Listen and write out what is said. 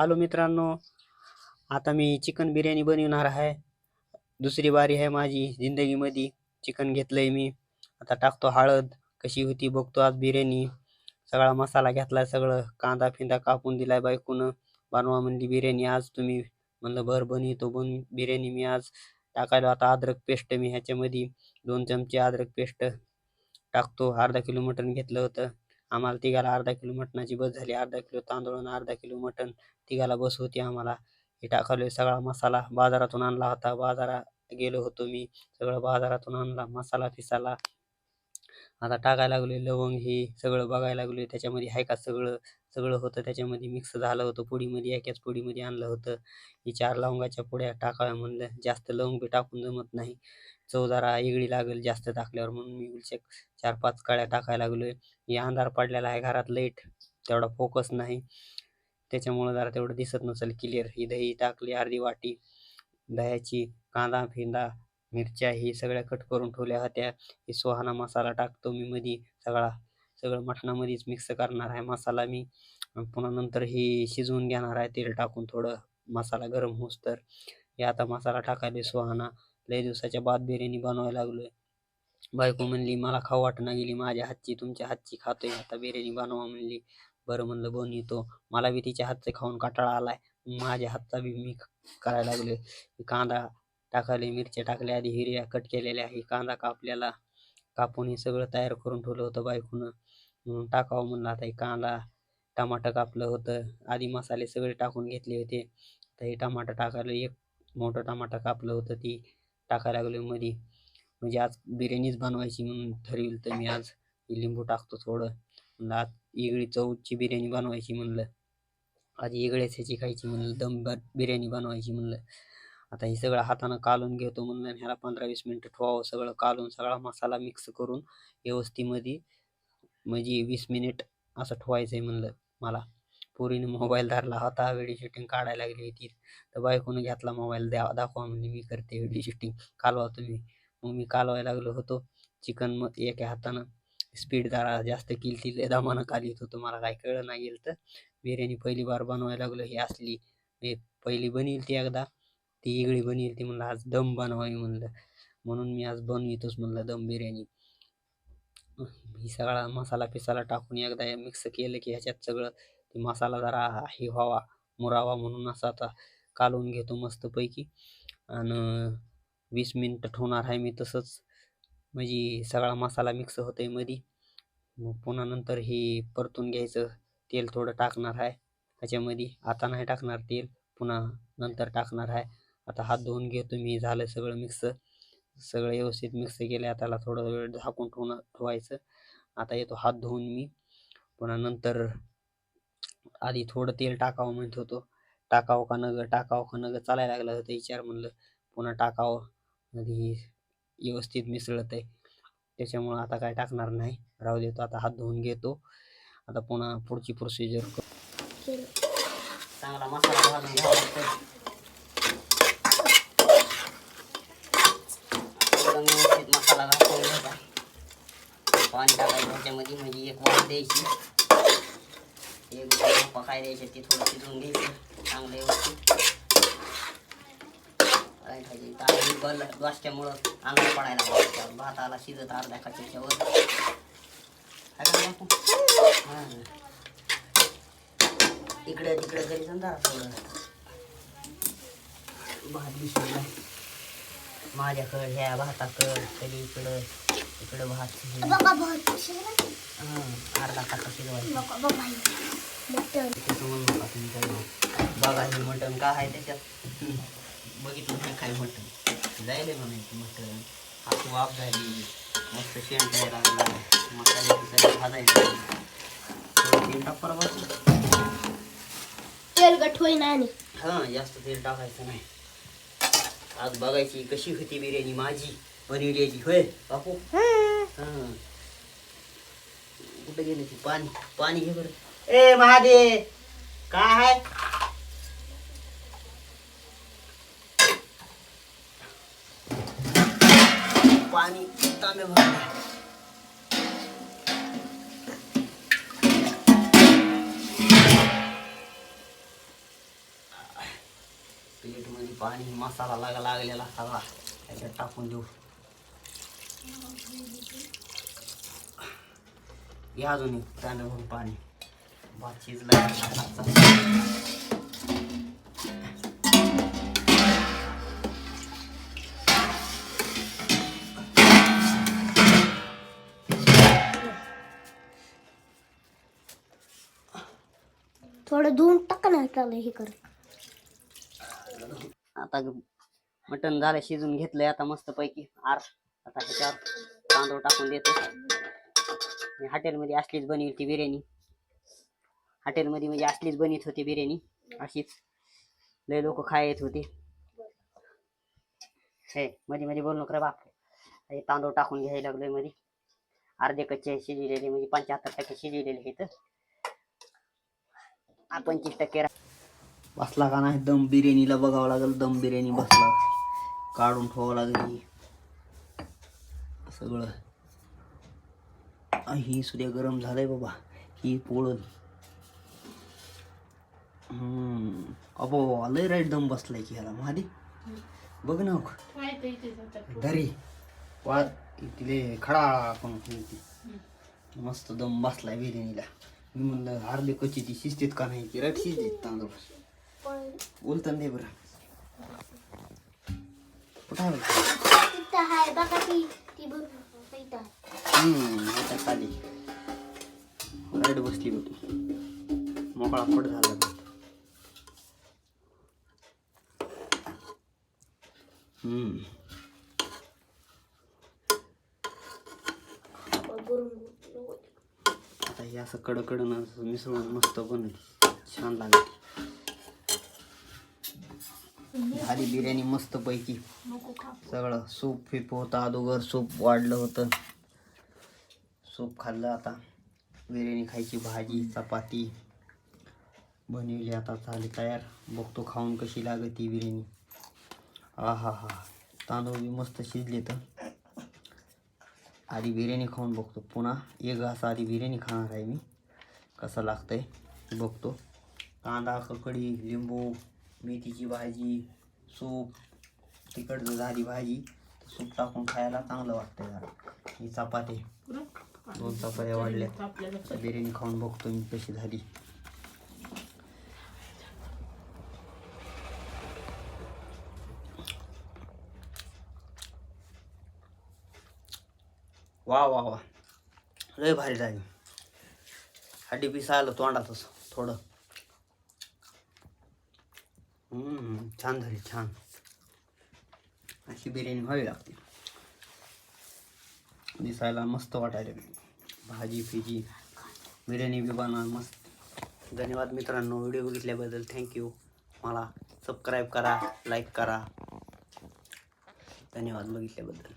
Hello मित्रांनो आता मी chicken biryani बनवणार आहे. दुसरी बारी आहे माझी जिंदगीमध्ये चिकन घेतलंय मी. आता टाकतो हळद. कशी होती बघतो आज बिर्याणी. सगळा मसाला घेतलाय सगळं. कांदा फिंदा कापून दिलाय बायकून. बनवा म्हणली बिर्याणी आज तुम्ही. म्हणलं बरं बनवतो बन बिर्याणी मी आज. टाकायला आता अद्रक पेस्ट मी ह्याच्यामध्ये दोन चमचे अद्रक पेस्ट टाकतो. अर्धा किलो मटण घेतलं होतं. आम्हाला तिघाला अर्धा किलो मटणाची बस झाली अर्धा किलो तांदूळ आणि अर्धा किलो मटण. तिघाला बस होती आम्हाला. हे टाकलोय सगळा मसाला. बाजारातून आणला होता. बाजारात गेलो होतो मी. सगळं बाजारातून आणला. मसाला फिसाला आता टाकायला लागले लवंग हे सगळं बघायला लागले त्याच्यामध्ये आहे का सगळं? सगळं होतं. त्याच्यामध्ये मिक्स झालं होतं. पुडीमध्ये एकाच पुडीमध्ये आणलं होतं. ही चार लवंगाच्या पुड्या टाकाव्या म्हणलं. जास्त लवंग बी टाकून जमत नाही. चव जरा वेगळी लागेल जास्त टाकल्यावर. म्हणून मी उलचक चार पाच काळ्या टाकायला लागलोय. हे अंधार पडलेला आहे घरात लाइट. तेवढा फोकस नाही. त्याच्यामुळं जरा तेवढं दिसत नसेल क्लिअर ही दही टाकली अर्धी वाटी. दह्याची कांदा फिंदा मिरच्या ही सगळ्या कट करून ठेवल्या होत्या. हे सुहाना मसाला टाकतो मी मधी. सगळा सगळं मटणामध्येच मिक्स करणार आहे मसाला मी. पुन्हा नंतर ही शिजवून घेणार आहे तेल टाकून थोडं. मसाला गरम होस तर. हे आता मसाला टाकायला सुहाना. लय दिवसाच्या बाद बिर्याणी बनवायला लागलोय. बायको म्हणली मला खाऊ वाटना गेली माझ्या हातची तुमच्या हातची खातोय आता बिर्याणी बनवा म्हणली. बरं म्हणलं बनवितो मला बी तिच्या हातचं खाऊन काटाळा आलाय. माझ्या हातचा बी मी करायला लागलोय. कांदा टाकाले मिरच्या टाकल्या आधी हिरव्या कट केलेल्या. आहे कांदा कापल्याला कापून हे सगळं तयार करून ठेवलं होतं बायकोनं. म्हणून टाकावं म्हणलं. आता हे कांदा टमाटर कापलं होतं. आधी मसाले सगळे टाकून घेतले होते. तर हे टमाटर टाकायला एक मोठं टमाटर कापलं होतं ती. टाकायला लागलो मध्ये म्हणजे आज बिर्याणीच बनवायची म्हणून ठरविल तर मी आज. लिंबू टाकतो थोडं. म्हणलं आज इगळी चवची बिर्याणी बनवायची म्हणलं. आज इगळ्याच ह्याची खायची म्हणलं. दम बिर्याणी बनवायची म्हणलं. आता हे सगळं हातानं कालून घेतो म्हणलं आणि ह्याला पंधरा वीस मिनटं ठेवावं सगळं कालून सगळा मसाला मिक्स करून व्यवस्थेमध्ये म्हणजे वीस मिनिट असं ठेवायचं आहे म्हणलं मला. पोरीने मोबाईल धरला होता व्हिडिओ शूटिंग काढायला लागली होती. तर बायकोनं घेतला मोबाईल द्या दाखवा म्हणजे मी करते व्हिडिओ शूटिंग कालवा तुम्ही. मग मी कालवायला लागलो होतो. चिकन मग एका हातानं स्पीड जरा जास्त केली ती लय दमानं कालीत होतो. मला काय कळलं नाही गेलं तर. बिर्याणी पहिली बार बनवायला लागलो ही असली. हे पहिली बनील ती एकदा. ती वेगळी बनील ती म्हणलं आज दम बनवावी म्हणलं. म्हणून मी आज बनवितोच म्हणलं दम बिर्याणी. ही सगळा मसाला पिसाला टाकून एकदा मिक्स केलं की ह्याच्यात सगळं ते मसाला जरा हे व्हावा मुरावा म्हणून असं आता कालवून घेतो मस्तपैकी. आणि वीस मिनटं ठेवणार आहे मी तसंच. म्हणजे सगळा मसाला मिक्स होतोयमध्ये मग पुन्हा नंतर हे परतून घ्यायचं तेल थोडं टाकणार आहे. ह्याच्यामध्ये आता नाही टाकणार तेल पुन्हा नंतर टाकणार आहे. आता हात धुवून घेतो मी झालं सगळं मिक्स सगळं व्यवस्थित मिक्स केलं त्याला थोडं वेळ झाकून ठेवणं ठेवायचं. आता येतो हात धुवून मी. पुन्हा नंतर आधी थोडं तेल टाकावं म्हणत होतो. टाकावं का नग? टाकावं का नग? चालायला लागलं होतं विचार म्हणलं. पुन्हा टाकावं. आधी व्यवस्थित मिसळत आहे त्याच्यामुळं आता काय टाकणार नाही. राहू देतो आता हात धुवून घेतो. आता पुन्हा पुढची प्रोसिजर चांगला मसाला भाजून घ्यावा लागतो मसाला घालून घ्यायचा. पाणी टाकायचं त्याच्यामध्ये म्हणजे एक वाट द्यायची. एक वाफा काय द्यायची ती थोडं शिजवून घ्यायचं चांगलं व्यवस्थित. बल पडायला लागलं भाताला शिजत अर्ध्या? हां. इकडे तिकडे तरी समजा थोडं. भात दिसला माझ्याकडं ह्या भाताकडं कधी इकडं इकडं भात. हां. अर्धा शिजवायचं बघा मटन हे मटण का आहे त्याच्यात? बघितलं नाही काय मटण जायले म्हणायचं मटण हात वाफ झाली मस्त शेण द्यायला लागला मसाले बिसाले भाजायचे तेल टाक बस तेल गठवई आणि हां जास्त तेल टाकायचं नाही आज बघायची कशी होती बिर्याणी माझी बनवलेली होय बापू हां कुठे गेली ती. पाणी पाणी घे बरं. ए महादे काय आहे पाणी तांबे भरले. प्लेटमध्ये पाणी मसाला लागा लागलेला सगळा. त्याच्यात टाकून देऊ. घ्या अजून एक तांदूळ पाणी. भात शिजला थोडं धुवून टाका ना त्याला हे कर. आता मटण झालं शिजून घेतलंय आता मस्त पैकी आर आता ह्याच्यावर तांदूळ टाकून देतो. हॉटेलमध्ये असलीच बनवी ती बिर्याणी. हॉटेलमध्ये म्हणजे असलीच बनीत होती बिर्याणी. अशीच. लय लोक खाय येत होते. हे मध्ये मध्ये बोलू नका बाप. हे तांदूळ टाकून घ्यायला लागलोयमध्ये. अर्धे कच्चे शिजलेले म्हणजे पंच्याहत्तर टक्के शिजलेले हे तर. पंचवीस टक्के बसला का नाही? दम बिर्याणीला बघावं लागेल. दम बिर्याणी बसला. काढून ठेवावं लागेल. सगळं. ही सुद्धा गरम झालंय बाबा ही पोळल अबो लय राईट दम बसलाय की ह्याला महादी बघ ना धरी वा तिले खडा पण मस्त दम बसलाय बिर्याणीला मी म्हणलं हारले कची ती शिजतेत का नाही ती राईट शिजतेत तांदूळ? बोलता नाही बरं. कुठं आहे बरं? तिथं आहे बघा ती ती बघ इथं ह्याच्या खाली. राईट बसली होती मोकळा पड झाला. आता हे असं कडकडनं मिसळून मस्त बनली. छान लागली. झाली बिर्याणी मस्त पैकी सगळं सूप फिप होतं अगोदर सूप वाढलं होतं. सूप खाल्लं आता. बिर्याणी खायची भाजी चपाती. बनवली आता झाली तयार. बघतो खाऊन कशी लागत ती बिर्याणी. हा हा हा तांदूळ बी मस्त शिजले तर आधी बिर्याणी खाऊन बघतो. पुन्हा एक घास आधी बिर्याणी खाणार आहे मी. कसं लागतंय बघतो. कांदा ककडी लिंबू मेथीची भाजी सूप. तिकडचं झाली भाजी. सूप टाकून खायला चांगलं वाटतंय जरा. ही चपाती. दोन चपात्या वाढल्या. बिर्याणी खाऊन बघतो मी कशी झाली. वा वा वा. लय भारी झाली. हड्डी पिसा आलं तोंडातच थोडं. हम्म, छान झाली छान. अशी बिर्याणी व्हावी लागते. दिसायला मस्त वाटायला. भाजी फिजी बिर्याणी बी बनवा मस्त. धन्यवाद मित्रांनो व्हिडिओ बघितल्याबद्दल थँक्यू मला सबस्क्राईब करा लाईक करा. धन्यवाद बघितल्याबद्दल.